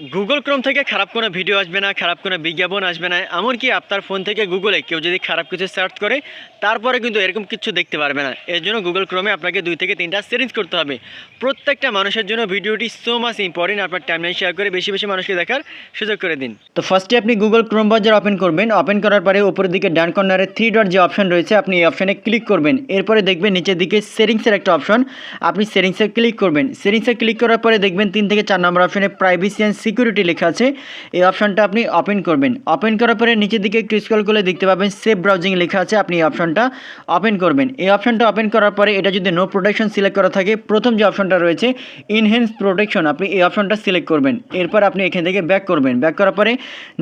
Google Chrome থেকে খারাপ কোনো ভিডিও আসবে না, খারাপ কোনো বিজ্ঞাপন আসবে না, এমনকি আপনার ফোন থেকে গুগলে কেউ যদি খারাপ কিছু সার্চ করে, তারপরে কিন্তু এরকম কিছু দেখতে পারবে না। এর জন্য গুগল ক্রোমে আপনাকে দুই থেকে তিনটা সেটিংস করতে হবে। প্রত্যেকটা মানুষের জন্য ভিডিওটি সো মাচ ইম্পর্টেন্ট আপনার টাইমলাইন শেয়ার করে বেশি বেশি মানুষকে দেখার সুযোগ করে দিন। তো ফার্স্টে আপনি গুগল ক্রোম ব্রাউজার ওপেন করবেন। ওপেন করার পরে উপরের দিকে ডান কর্নারে থ্রি ডট যে অপশন রয়েছে, আপনি এই অপশানে ক্লিক করবেন। এরপরে দেখবেন নিচের দিকে সেটিংসের একটা অপশন আপনি সেটিংসে ক্লিক করবেন। সেটিংসে ক্লিক করার পরে দেখবেন তিন থেকে চার নম্বর অপশনে প্রাইভেসি অ্যান্ড সিকিউরিটি লেখা আছে। এই অপশনটা আপনি ওপেন করবেন। ওপেন করার পরে নিচের দিকে একটু স্ক্রল করলে দেখতে পাবেন সেভ ব্রাউজিং লেখা আছে, আপনি এই অপশনটা ওপেন করবেন। এই অপশনটা ওপেন করার পরে এটা যদি নো প্রোটেকশন সিলেক্ট করা থাকে, প্রথম যে অপশনটা রয়েছে ইনহেন্স প্রোটেকশন আপনি এই অপশনটা সিলেক্ট করবেন। এরপর আপনি এখান থেকে ব্যাক করবেন। ব্যাক করার পরে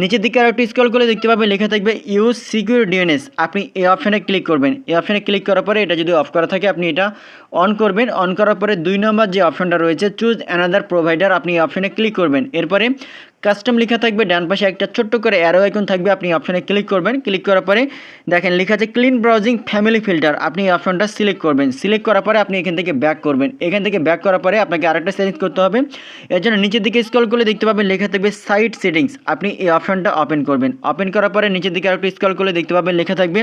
নিচের দিকে আর একটু স্ক্রল করলে দেখতে পাবেন, লেখা থাকবে ইউজ সিকিউর ডিএনএস আপনি এই অপশানে ক্লিক করবেন। এই অপশনে ক্লিক করার পরে এটা যদি অফ করা থাকে, আপনি এটা অন করবেন। অন করার পরে দুই নম্বর যে অপশনটা রয়েছে চুজ অ্যানাদার প্রোভাইডার আপনি এই অপশনে ক্লিক করবেন। এরপরে করে কাস্টম লেখা থাকবে, ডান পাশে একটা ছোট্ট করে অ্যারো আইকন থাকবে, আপনি অপশানে ক্লিক করবেন। ক্লিক করার পরে দেখেন লেখা আছে ক্লিন ব্রাউজিং ফ্যামিলি ফিল্টার আপনি এই অপশনটা সিলেক্ট করবেন। সিলেক্ট করার পরে আপনি এখান থেকে ব্যাক করবেন। এখান থেকে ব্যাক করার পরে আপনাকে আরেকটা সেটিংস করতে হবে। এর জন্য নিচের দিকে স্ক্রল করলে দেখতে পাবেন লেখা থাকবে সাইট সেটিংস আপনি এই অপশনটা ওপেন করবেন। ওপেন করার পরে নিচের দিকে আরেকটু স্ক্রল করলে দেখতে পাবেন লেখা থাকবে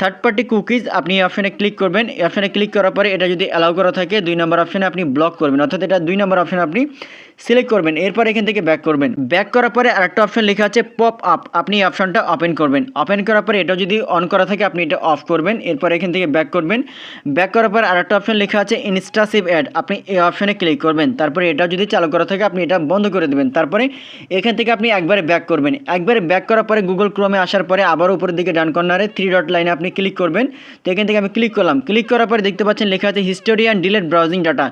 থার্ড পার্টি কুকিজ আপনি এই অপশনে ক্লিক করবেন। এই অপশনে ক্লিক করার পরে এটা যদি অ্যালাউ করা থাকে, দুই নম্বর অপশানে আপনি ব্লক করবেন। অর্থাৎ এটা দুই নম্বর অপশন আপনি সিলেক্ট করবেন। এরপর এখান থেকে ব্যাক করবেন। ব্যাক করার পরে আরেকটা অপশন লেখা আছে পপ আপ আপনি অপশনটা ওপেন করবেন। ওপেন করার পরে এটা যদি অন করা থাকে, আপনি এটা অফ করবেন। এরপর এখান থেকে ব্যাক করবেন। ব্যাক করার পর আরেকটা অপশন লেখা আছে ইনস্টাসিভ অ্যাড আপনি এই অপশনে ক্লিক করবেন। তারপরে এটা যদি চালু করা থাকে, আপনি এটা বন্ধ করে দেবেন। তারপরে এখান থেকে আপনি একবারে ব্যাক করবেন। একবারে ব্যাক করার পরে গুগল ক্রোমে আসার পরে আবার উপরের দিকে ডান কর্নারে থ্রি ডট লাইনে আপনি ক্লিক করবেন। তো এখান থেকে আমি ক্লিক করলাম। ক্লিক করার পরে দেখতে পাচ্ছেন লেখা আছে history and delete browsing data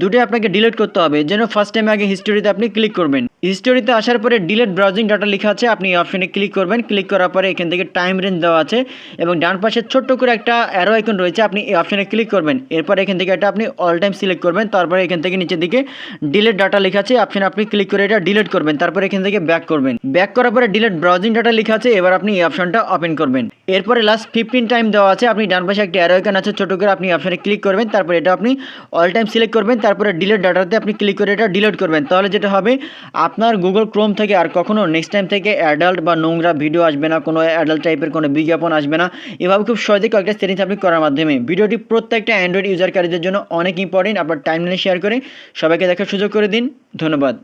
দুটোই আপনাকে ডিলিট করতে হবে। যেন ফার্স্ট টাইম আগে হিস্টোরিতে আপনি ক্লিক করবেন। হিস্টোরিতে আসার পরে ডিলেট ব্রাউজিং ডাটা লেখা আছে, আপনি অপশনে ক্লিক করবেন। ক্লিক করার পরে এখান থেকে টাইম রেঞ্জ দেওয়া আছে এবং ডান পাশে ছোট্ট করে একটা অ্যারো আইকন রয়েছে, আপনি এই অপশনে ক্লিক করবেন। এরপর এখান থেকে এটা আপনি অল টাইম সিলেক্ট করবেন। তারপরে এখান থেকে নিচের দিকে ডিলেট ডাটা লেখা আছে অপশনে আপনি ক্লিক করে এটা ডিলিট করবেন। তারপরে এখান থেকে ব্যাক করবেন। ব্যাক করার পরে ডিলেট ব্রাউজিং ডাটা লেখা আছে, এবার আপনি এই অপশনটা ওপেন করবেন। এরপরে লাস্ট ফিফটিন টাইম দেওয়া আছে, আপনি ডান পাশে একটা অ্যারো আইকন আছে ছোট করে আপনি অপশনে ক্লিক করবেন। তারপরে এটা আপনি অল টাইম সিলেক্ট করবেন। তারপরে ডিলেট ডাটাতে আপনি ক্লিক করে এটা ডিলিট করবেন। তাহলে যেটা হবে আপনার গুগল ক্রোম থেকে আর কখনো নেক্সট টাইম থেকে অ্যাডাল্ট বা নোংরা ভিডিও আসবে না, কোনো অ্যাডাল্ট টাইপের কোনো বিজ্ঞাপন আসবে না। এভাবে খুব সহজে কয়েকটা সেটিংস আপনি করার মাধ্যমে। ভিডিওটি প্রত্যেকটা অ্যান্ড্রয়েড ইউজারকারীদের জন্য অনেক ইম্পর্টেন্ট আপনার টাইমলাইনে শেয়ার করে সবাইকে দেখার সুযোগ করে দিন। ধন্যবাদ।